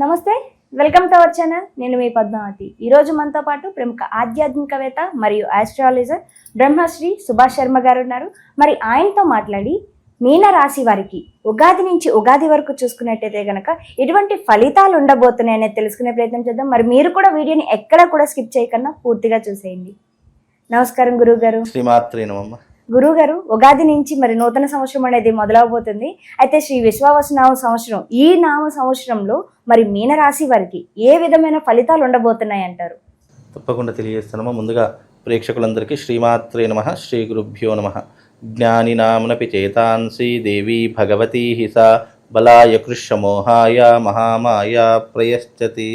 నమస్తే welcome to our channel. నేను మీ పద్మావతి. ఈరోజు మనతో పాటు ప్రముఖ ఆధ్యాత్మికవేత్త మరియు ఆస్ట్రాలజర్ బ్రహ్మశ్రీ సుభాష్ శర్మ గారు ఉన్నారు. మరి ఆయనతో మాట్లాడి మీన రాశి వారికి ఉగాది నుంచి ఉగాది వరకు చూసుకున్నట్టయితే గనక ఎటువంటి ఫలితాలు ఉండబోతున్నాయనేది తెలుసుకునే ప్రయత్నం చేద్దాం. మరి మీరు కూడా వీడియోని ఎక్కడ కూడా స్కిప్ చేయకుండా పూర్తిగా చూసేయండి. నమస్కారం గురువు గారు శ్రీమాత్రే నమమ్మ గురువు గారు ఉగాది నుంచి మరి నూతన సంవత్సరం అనేది మొదలవబోతుంది. అయితే శ్రీ విశ్వావస నామ సంవత్సరం ఈ నామ సంవత్సరంలో మరి మీనరాశి వారికి ఏ విధమైన ఫలితాలు ఉండబోతున్నాయి అంటారు? తప్పకుండా తెలియజేస్తున్నామా. ముందుగా ప్రేక్షకులందరికీ శ్రీమాత్రే నమ శ్రీ గురుభ్యో నమ. జ్ఞానినామునపి చేతాంసి దేవి భగవతీ హిస బలాయ కృష్ణమోహాయ మహామాయ ప్రయశ్చతి.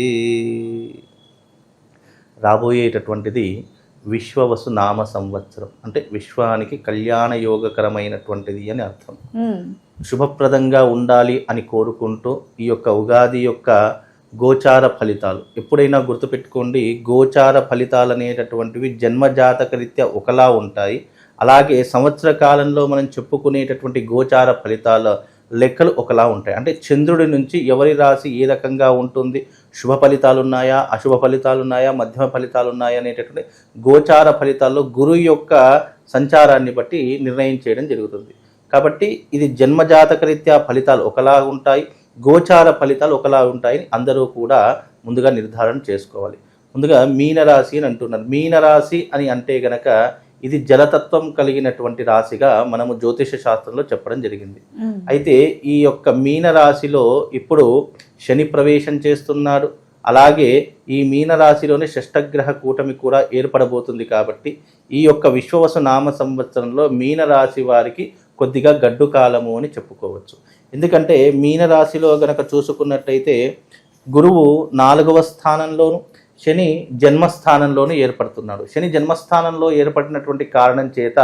రాబోయేటటువంటిది విశ్వవసు నామ సంవత్సరం. అంటే విశ్వానికి కళ్యాణ యోగకరమైనటువంటిది అని అర్థం. శుభప్రదంగా ఉండాలి అని కోరుకుంటూ ఈ యొక్క ఉగాది యొక్క గోచార ఫలితాలు. ఎప్పుడైనా గుర్తుపెట్టుకోండి గోచార ఫలితాలు అనేటటువంటివి జన్మజాతక రీత్యా ఒకలా ఉంటాయి. అలాగే సంవత్సర కాలంలో మనం చెప్పుకునేటటువంటి గోచార ఫలితాల లెక్కలు ఒకలా ఉంటాయి. అంటే చంద్రుడి నుంచి ఎవరి రాశి ఏ రకంగా ఉంటుంది శుభ ఫలితాలు ఉన్నాయా అశుభ ఫలితాలు ఉన్నాయా మధ్యమ ఫలితాలు ఉన్నాయా అనేటటువంటి గోచార ఫలితాల్లో గురువు యొక్క సంచారాన్ని బట్టి నిర్ణయం చేయడం జరుగుతుంది. కాబట్టి ఇది జన్మజాతక రీత్యా ఫలితాలు ఒకలా ఉంటాయి గోచార ఫలితాలు ఒకలా ఉంటాయని అందరూ కూడా ముందుగా నిర్ధారణ చేసుకోవాలి. ముందుగా మీనరాశి అని అంటున్నారు. మీనరాశి అని అంటే గనక ఇది జలతత్వం కలిగినటువంటి రాశిగా మనము జ్యోతిష శాస్త్రంలో చెప్పడం జరిగింది. అయితే ఈ యొక్క మీన రాశిలో ఇప్పుడు శని ప్రవేశం చేస్తున్నాడు. అలాగే ఈ మీనరాశిలోనే షష్టగ్రహ కూటమి కూడా ఏర్పడబోతుంది కాబట్టి ఈ యొక్క విశ్వవసు నామ సంవత్సరంలో మీనరాశి వారికి కొద్దిగా గడ్డు కాలము అని చెప్పుకోవచ్చు. ఎందుకంటే మీనరాశిలో గనక చూసుకున్నట్టయితే గురువు నాలుగవ స్థానంలోను శని జన్మస్థానంలోనూ ఏర్పడుతున్నాడు. శని జన్మస్థానంలో ఏర్పడినటువంటి కారణం చేత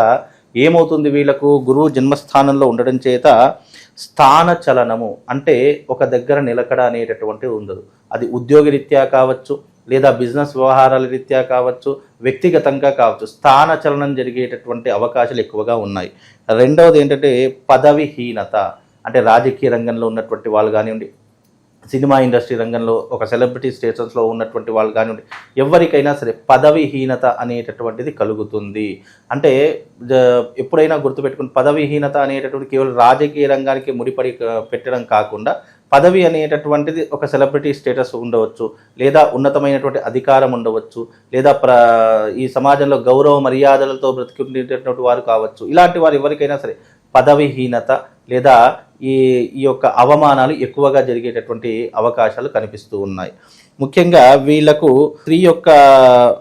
ఏమవుతుంది వీళ్ళకు? గురువు జన్మస్థానంలో ఉండడం చేత స్థాన చలనము అంటే ఒక దగ్గర నిలకడ అనేటటువంటిది ఉండదు. అది ఉద్యోగరీత్యా కావచ్చు లేదా బిజినెస్ వ్యవహారాల రీత్యా కావచ్చు వ్యక్తిగతంగా కావచ్చు స్థాన చలనం జరిగేటటువంటి అవకాశాలు ఎక్కువగా ఉన్నాయి. రెండవది ఏంటంటే పదవిహీనత అంటే రాజకీయ రంగంలో ఉన్నటువంటి వాళ్ళు కానివ్వండి సినిమా ఇండస్ట్రీ రంగంలో ఒక సెలబ్రిటీ స్టేటస్లో ఉన్నటువంటి వాళ్ళు కానివ్వండి ఎవరికైనా సరే పదవిహీనత అనేటటువంటిది కలుగుతుంది. అంటే జ- ఎప్పుడైనా గుర్తుపెట్టుకుని పదవిహీనత అనేటటువంటి కేవలం రాజకీయ రంగానికి ముడిపడి పెట్టడం కాకుండా పదవి అనేటటువంటిది ఒక సెలబ్రిటీ స్టేటస్ ఉండవచ్చు లేదా ఉన్నతమైనటువంటి అధికారం ఉండవచ్చు లేదా ప్ర ఈ సమాజంలో గౌరవ మర్యాదలతో బ్రతికుండేటటువంటి వారు కావచ్చు. ఇలాంటి వారు ఎవరికైనా సరే పదవిహీనత లేదా ఈ ఈ యొక్క అవమానాలు ఎక్కువగా జరిగేటటువంటి అవకాశాలు కనిపిస్తూ ఉన్నాయి. ముఖ్యంగా వీళ్ళకు స్త్రీ యొక్క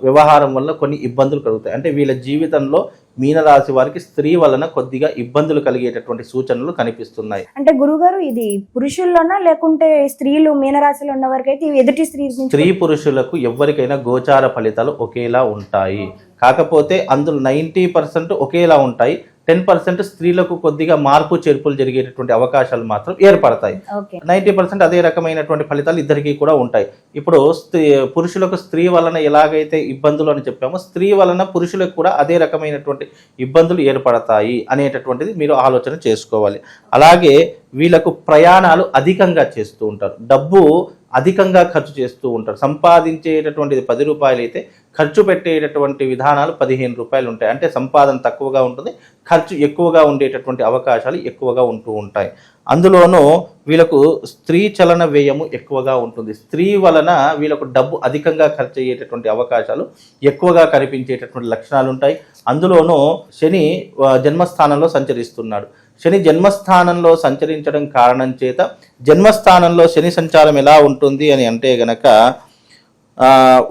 వ్యవహారం వల్ల కొన్ని ఇబ్బందులు కలుగుతాయి. అంటే వీళ్ళ జీవితంలో మీనరాశి వారికి స్త్రీ వలన కొద్దిగా ఇబ్బందులు కలిగేటటువంటి సూచనలు కనిపిస్తున్నాయి. అంటే గురుగారు ఇది పురుషుల్లోనా లేకుంటే స్త్రీలు మీనరాశిలో ఉన్న వారికి అయితే ఎదుటి స్త్రీ స్త్రీ పురుషులకు ఎవరికైనా గోచార ఫలితాలు ఒకేలా ఉంటాయి. కాకపోతే అందులో నైంటీ పర్సెంట్ ఒకేలా ఉంటాయి. టెన్ పర్సెంట్ స్త్రీలకు కొద్దిగా మార్పు చేర్పులు జరిగేటటువంటి అవకాశాలు మాత్రం ఏర్పడతాయి. ఓకే. నైంటీ పర్సెంట్ అదే రకమైనటువంటి ఫలితాలు ఇద్దరికీ కూడా ఉంటాయి. ఇప్పుడు స్త్రీ పురుషులకు స్త్రీ వలన ఎలాగైతే ఇబ్బందులు అని చెప్పామో స్త్రీ వలన పురుషులకు కూడా అదే రకమైనటువంటి ఇబ్బందులు ఏర్పడతాయి అనేటటువంటిది మీరు ఆలోచన చేసుకోవాలి. అలాగే వీళ్ళకు ప్రయాణాలు అధికంగా చేస్తూ ఉంటారు. డబ్బు అధికంగా ఖర్చు చేస్తూ ఉంటారు. సంపాదించేటటువంటిది పది రూపాయలు అయితే ఖర్చు పెట్టేటటువంటి విధానాలు పదిహేను రూపాయలు ఉంటాయి. అంటే సంపాదన తక్కువగా ఉంటుంది ఖర్చు ఎక్కువగా ఉండేటటువంటి అవకాశాలు ఎక్కువగా ఉంటూ ఉంటాయి. అందులోనూ వీళ్ళకు స్త్రీ చలన వ్యయము ఎక్కువగా ఉంటుంది. స్త్రీ వలన వీళ్ళకు డబ్బు అధికంగా ఖర్చు అయ్యేటటువంటి అవకాశాలు ఎక్కువగా కనిపించేటటువంటి లక్షణాలు ఉంటాయి. అందులోనూ శని జన్మస్థానంలో సంచరిస్తున్నాడు. శని జన్మస్థానంలో సంచరించడం కారణం చేత జన్మస్థానంలో శని సంచారం ఎలా ఉంటుంది అని అంటే గనక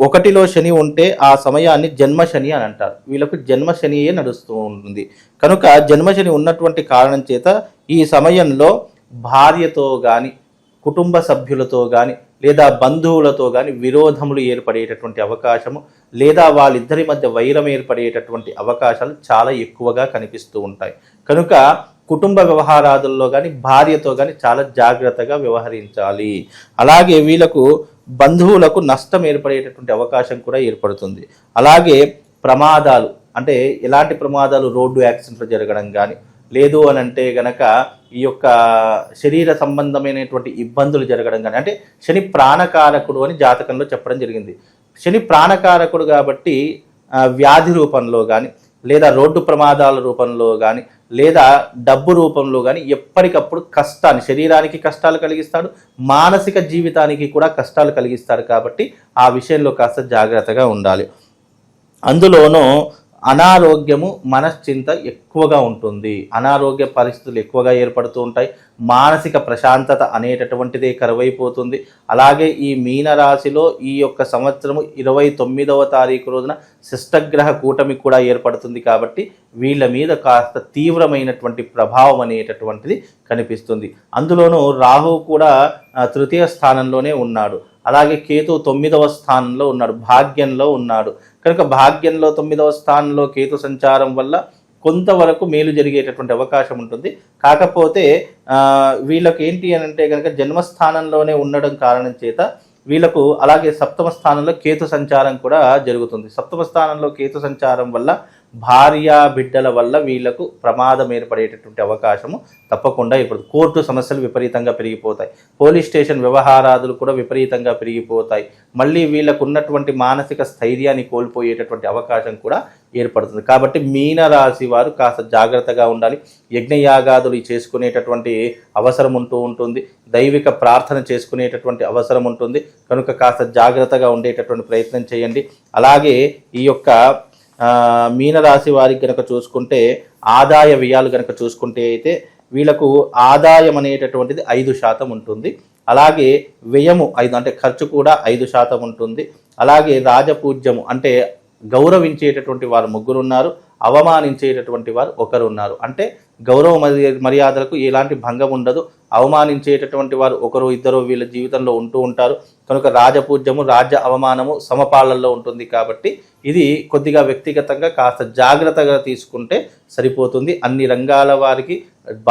ఒకటిలో శని ఉంటే ఆ సమయాన్ని జన్మ శని అని అంటారు. వీళ్ళకు జన్మ శనియే నడుస్తూ ఉంటుంది. కనుక జన్మ శని ఉన్నటువంటి కారణం చేత ఈ సమయంలో భార్యతో కానీ కుటుంబ సభ్యులతో కానీ లేదా బంధువులతో కానీ విరోధములు ఏర్పడేటటువంటి అవకాశము లేదా వాళ్ళిద్దరి మధ్య వైరం ఏర్పడేటటువంటి అవకాశాలు చాలా ఎక్కువగా కనిపిస్తూ ఉంటాయి. కనుక కుటుంబ వ్యవహారాదుల్లో కానీ భార్యతో కానీ చాలా జాగ్రత్తగా వ్యవహరించాలి. అలాగే వీళ్ళకు బంధువులకు నష్టం ఏర్పడేటటువంటి అవకాశం కూడా ఏర్పడుతుంది. అలాగే ప్రమాదాలు అంటే ఎలాంటి ప్రమాదాలు? రోడ్డు యాక్సిడెంట్లు జరగడం కానీ లేదు అని అంటే గనక ఈ యొక్క శరీర సంబంధమైనటువంటి ఇబ్బందులు జరగడం కానీ అంటే శని ప్రాణకారకుడు అని జాతకంలో చెప్పడం జరిగింది. శని ప్రాణకారకుడు కాబట్టి వ్యాధి రూపంలో కానీ లేదా రోడ్డు ప్రమాదాల రూపంలో కానీ లేదా డబ్బు రూపంలో కానీ ఎప్పటికప్పుడు కష్టాన్ని శరీరానికి కష్టాలు కలిగిస్తాడు మానసిక జీవితానికి కూడా కష్టాలు కలిగిస్తాడు కాబట్టి ఆ విషయంలో కాస్త జాగ్రత్తగా ఉండాలి. అందులోనూ అనారోగ్యము మనశ్చింత ఎక్కువగా ఉంటుంది. అనారోగ్య పరిస్థితులు ఎక్కువగా ఏర్పడుతూ ఉంటాయి. మానసిక ప్రశాంతత అనేటటువంటిదే కరువైపోతుంది. అలాగే ఈ మీనరాశిలో ఈ యొక్క సంవత్సరము ఇరవై తొమ్మిదవ తారీఖు రోజున శిష్టగ్రహ కూటమి కూడా ఏర్పడుతుంది కాబట్టి వీళ్ళ మీద కాస్త తీవ్రమైనటువంటి ప్రభావం అనేటటువంటిది కనిపిస్తుంది. అందులోనూ రాహు కూడా తృతీయ స్థానంలోనే ఉన్నాడు. అలాగే కేతు తొమ్మిదవ స్థానంలో ఉన్నాడు. భాగ్యంలో ఉన్నాడు. కనుక భాగ్యంలో తొమ్మిదవ స్థానంలో కేతు సంచారం వల్ల కొంతవరకు మేలు జరిగేటటువంటి అవకాశం ఉంటుంది. కాకపోతే వీళ్ళకి ఏంటి అని అంటే కనుక జన్మస్థానంలోనే ఉండడం కారణం చేత వీళ్ళకు అలాగే సప్తమ స్థానంలో కేతు సంచారం కూడా జరుగుతుంది. సప్తమ స్థానంలో కేతు సంచారం వల్ల భార్య బిడ్డల వల్ల వీళ్ళకు ప్రమాదం ఏర్పడేటటువంటి అవకాశము తప్పకుండా ఇప్పుడు కోర్టు సమస్యలు విపరీతంగా పెరిగిపోతాయి. పోలీస్ స్టేషన్ వ్యవహారాదులు కూడా విపరీతంగా పెరిగిపోతాయి. మళ్ళీ వీళ్ళకు ఉన్నటువంటి మానసిక స్థైర్యాన్ని కోల్పోయేటటువంటి అవకాశం కూడా ఏర్పడుతుంది. కాబట్టి మీనరాశి వారు కాస్త జాగ్రత్తగా ఉండాలి. యజ్ఞయాగాదులు చేసుకునేటటువంటి అవసరం ఉంటూ ఉంటుంది. దైవిక ప్రార్థన చేసుకునేటటువంటి అవసరం ఉంటుంది. కనుక కాస్త జాగ్రత్తగా ఉండేటటువంటి ప్రయత్నం చేయండి. అలాగే ఈ యొక్క మీనరాశి వారికి కనుక చూసుకుంటే ఆదాయ వ్యయాలు కనుక చూసుకుంటే అయితే వీళ్ళకు ఆదాయం అనేటటువంటిది ఐదు శాతం ఉంటుంది. అలాగే వ్యయము ఐదు అంటే ఖర్చు కూడా ఐదు శాతం ఉంటుంది. అలాగే రాజపూజ్యము అంటే గౌరవించేటటువంటి వారు ముగ్గురు ఉన్నారు అవమానించేటటువంటి వారు ఒకరు ఉన్నారు అంటే గౌరవ మర్యాదలకు ఎలాంటి భంగం ఉండదు. అవమానించేటటువంటి వారు ఒకరు ఇద్దరు వీళ్ళ జీవితంలో ఉంటూ ఉంటారు. కనుక రాజపూజ్యము రాజ్య అవమానము సమపాలనలో ఉంటుంది కాబట్టి ఇది కొద్దిగా వ్యక్తిగతంగా కాస్త జాగ్రత్తగా తీసుకుంటే సరిపోతుంది. అన్ని రంగాల వారికి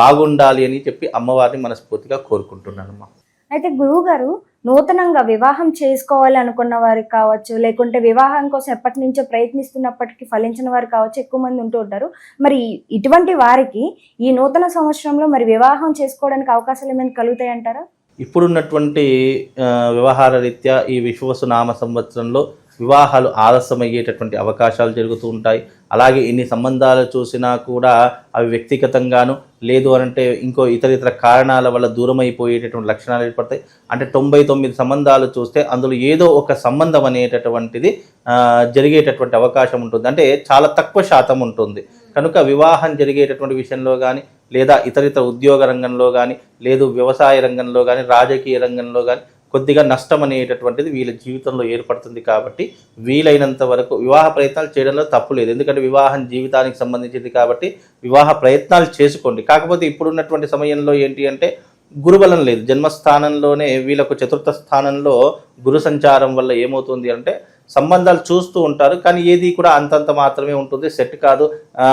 బాగుండాలి అని చెప్పి అమ్మవారిని మనస్ఫూర్తిగా కోరుకుంటున్నానమ్మా. అయితే గురువు గారు నూతనంగా వివాహం చేసుకోవాలి అనుకున్న వారికి కావచ్చు లేకుంటే వివాహం కోసం ఎప్పటి నుంచో ప్రయత్నిస్తున్నప్పటికీ ఫలించిన వారు కావచ్చు ఎక్కువ మంది ఉంటూ ఉంటారు. మరి ఇటువంటి వారికి ఈ నూతన సంవత్సరంలో మరి వివాహం చేసుకోవడానికి అవకాశాలు ఏమైనా కలుగుతాయి అంటారా? ఇప్పుడున్నటువంటి ఆ, వ్యవహార రీత్యా ఈ విశ్వసు నామ సంవత్సరంలో వివాహాలు ఆలస్యమయ్యేటటువంటి అవకాశాలు జరుగుతూ ఉంటాయి. అలాగే ఎన్ని సంబంధాలు చూసినా కూడా అవి వ్యక్తిగతంగాను లేదు అనంటే ఇంకో ఇతర ఇతర కారణాల వల్ల దూరం అయిపోయేటటువంటి లక్షణాలు ఏర్పడతాయి. అంటే తొంభై తొమ్మిది సంబంధాలు చూస్తే అందులో ఏదో ఒక సంబంధం అనేటటువంటిది జరిగేటటువంటి అవకాశం ఉంటుంది. అంటే చాలా తక్కువ శాతం ఉంటుంది. కనుక వివాహం జరిగేటటువంటి విషయంలో కానీ లేదా ఇతర ఇతర ఉద్యోగ రంగంలో కానీ లేదు వ్యవసాయ రంగంలో కానీ రాజకీయ రంగంలో కానీ కొద్దిగా నష్టం అనేటటువంటిది వీళ్ళ జీవితంలో ఏర్పడుతుంది కాబట్టి వీలైనంత వరకు వివాహ ప్రయత్నాలు చేయడంలో తప్పు లేదు. ఎందుకంటే వివాహం జీవితానికి సంబంధించింది కాబట్టి వివాహ ప్రయత్నాలు చేసుకోండి. కాకపోతే ఇప్పుడున్నటువంటి సమయంలో ఏంటి అంటే గురుబలం లేదు. జన్మస్థానంలోనే వీళ్ళకు చతుర్థ స్థానంలో గురు సంచారం వల్ల ఏమవుతుంది అంటే సంబంధాలు చూస్తూ ఉంటారు. కానీ ఏది కూడా అంతంత మాత్రమే ఉంటుంది. సెట్ కాదు.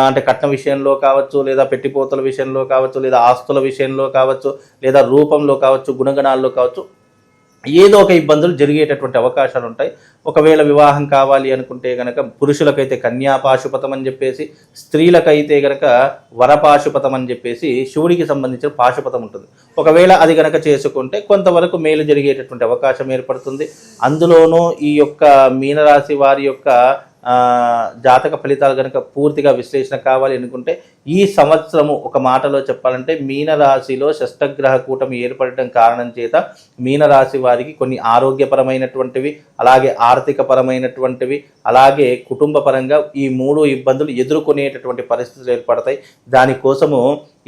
అంటే కట్న విషయంలో కావచ్చు లేదా పెట్టిపోతల విషయంలో కావచ్చు లేదా ఆస్తుల విషయంలో కావచ్చు లేదా రూపంలో కావచ్చు గుణగణాల్లో కావచ్చు. ఏదో ఒక ఇబ్బందులు జరిగేటటువంటి అవకాశాలు ఉంటాయి. ఒకవేళ వివాహం కావాలి అనుకుంటే గనక పురుషులకైతే కన్యాపాశుపతం అని చెప్పేసి స్త్రీలకైతే గనక వరపాశుపతం అని చెప్పేసి శివుడికి సంబంధించిన పాశుపతం ఉంటుంది. ఒకవేళ అది గనక చేసుకుంటే కొంతవరకు మేలు జరిగేటటువంటి అవకాశం ఏర్పడుతుంది. అందులోనూ ఈ యొక్క మీనరాశి వారి యొక్క జాతక ఫలితాలు కనుక పూర్తిగా విశ్లేషణ కావాలి అనుకుంటే ఈ సంవత్సరము ఒక మాటలో చెప్పాలంటే మీనరాశిలో షష్టగ్రహ కూటమి ఏర్పడటం కారణం చేత మీనరాశి వారికి కొన్ని ఆరోగ్యపరమైనటువంటివి అలాగే ఆర్థిక పరమైనటువంటివి అలాగే కుటుంబ పరంగా ఈ మూడు ఇబ్బందులు ఎదుర్కొనేటటువంటి పరిస్థితులు ఏర్పడతాయి. దానికోసము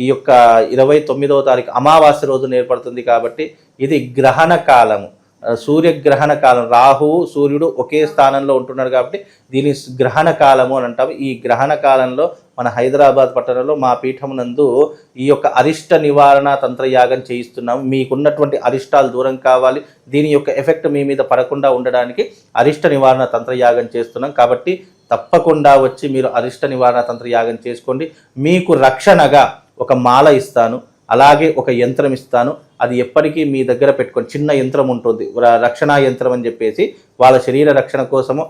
ఈ యొక్క ఇరవై తొమ్మిదవ తారీఖు అమావాస్య రోజున ఏర్పడుతుంది కాబట్టి ఇది గ్రహణ కాలము. సూర్యగ్రహణ కాలం రాహువు సూర్యుడు ఒకే స్థానంలో ఉంటున్నాడు కాబట్టి దీని గ్రహణ కాలము అని అంటాము. ఈ గ్రహణ కాలంలో మన హైదరాబాద్ పట్టణంలో మా పీఠం నందు ఈ యొక్క అరిష్ట నివారణ తంత్రయాగం చేయిస్తున్నాము. మీకున్నటువంటి అరిష్టాలు దూరం కావాలి. దీని యొక్క ఎఫెక్ట్ మీ మీద పడకుండా ఉండడానికి అరిష్ట నివారణ తంత్రయాగం చేస్తున్నాం. కాబట్టి తప్పకుండా వచ్చి మీరు అరిష్ట నివారణ తంత్రయాగం చేసుకోండి. మీకు రక్షణగా ఒక మాల ఇస్తాను. అలాగే ఒక యంత్రం ఇస్తాను. అది ఎప్పటికీ మీ దగ్గర పెట్టుకొని చిన్న యంత్రం ఉంటుంది. రక్షణ రక్షణా యంత్రం అని చెప్పేసి వాళ్ళ శరీర రక్షణ కోసము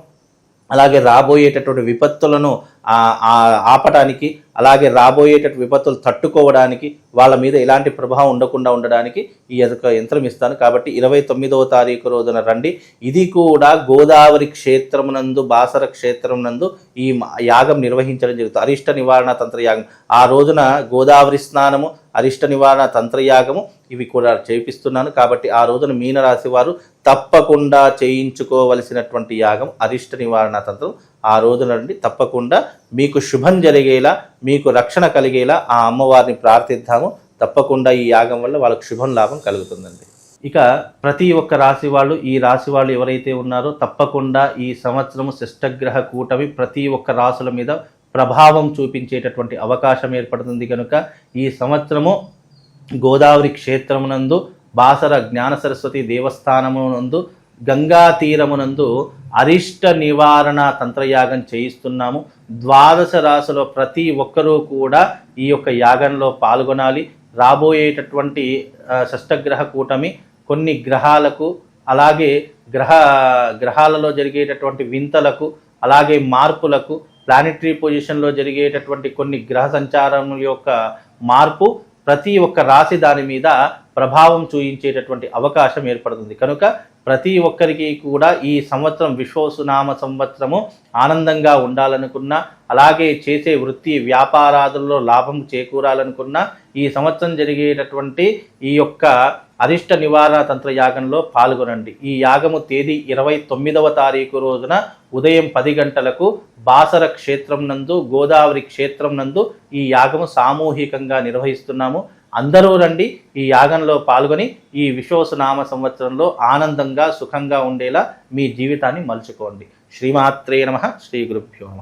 అలాగే రాబోయేటటువంటి విపత్తులను ఆపటానికి అలాగే రాబోయేటట్టు విపత్తులు తట్టుకోవడానికి వాళ్ళ మీద ఎలాంటి ప్రభావం ఉండకుండా ఉండడానికి ఈ యొక్క యంత్రం ఇస్తాను. కాబట్టి ఇరవై తొమ్మిదవ తారీఖు రోజున రండి. ఇది కూడా గోదావరి క్షేత్రమునందు బాసర క్షేత్రమునందు ఈ యాగం నిర్వహించడం జరుగుతుంది. అరిష్ట నివారణ తంత్ర యాగం ఆ రోజున గోదావరి స్నానము అరిష్ట నివారణ తంత్రయాగము ఇవి కూడా చేపిస్తున్నాను. కాబట్టి ఆ రోజున మీనరాశి వారు తప్పకుండా చేయించుకోవలసినటువంటి యాగం అరిష్ట నివారణ తంత్రం. ఆ రోజున నుండి తప్పకుండా మీకు శుభం జరిగేలా మీకు రక్షణ కలిగేలా ఆ అమ్మవారిని ప్రార్థిద్దాము. తప్పకుండా ఈ యాగం వల్ల వాళ్ళకు శుభం లాభం కలుగుతుందండి. ఇక ప్రతి ఒక్క రాశి వాళ్ళు ఈ రాశి వాళ్ళు ఎవరైతే ఉన్నారో తప్పకుండా ఈ సంవత్సరము శిష్టగ్రహ కూటమి ప్రతి ఒక్క రాశుల మీద ప్రభావం చూపించేటటువంటి అవకాశం ఏర్పడుతుంది కనుక ఈ సంవత్సరము గోదావరి క్షేత్రమునందు బాసర జ్ఞాన సరస్వతి దేవస్థానమునందు గంగా తీరమునందు అరిష్ట నివారణ తంత్రయాగం చేయిస్తున్నాము. ద్వాదశ రాశిలో ప్రతి ఒక్కరూ కూడా ఈ యొక్క యాగంలో పాల్గొనాలి. రాబోయేటటువంటి షష్టగ్రహ కూటమి కొన్ని గ్రహాలకు అలాగే గ్రహ గ్రహాలలో జరిగేటటువంటి వింతలకు అలాగే మార్పులకు ప్లానెటరీ పొజిషన్లో జరిగేటటువంటి కొన్ని గ్రహ సంచారం యొక్క మార్పు ప్రతి ఒక్క రాశి దాని మీద ప్రభావం చూయించేటటువంటి అవకాశం ఏర్పడుతుంది. కనుక ప్రతి ఒక్కరికి కూడా ఈ సంవత్సరం విశ్వసునామ సంవత్సరము ఆనందంగా ఉండాలనుకున్నా అలాగే చేసే వృత్తి వ్యాపారాదుల్లో లాభం చేకూరాలనుకున్నా ఈ సంవత్సరం జరిగేటటువంటి ఈ యొక్క అరిష్ట నివారణ తంత్ర యాగంలో పాల్గొనండి. ఈ యాగము తేదీ ఇరవై తొమ్మిదవ తారీఖు రోజున ఉదయం పది గంటలకు బాసర క్షేత్రం నందు గోదావరి క్షేత్రం నందు ఈ యాగము సామూహికంగా నిర్వహిస్తున్నాము. అందరూ రండి ఈ యాగంలో పాల్గొని ఈ విశ్వసనామ సంవత్సరంలో ఆనందంగా సుఖంగా ఉండేలా మీ జీవితాన్ని మలుచుకోండి. శ్రీమాత్రే నమ శ్రీ గురుభ్యో నమ.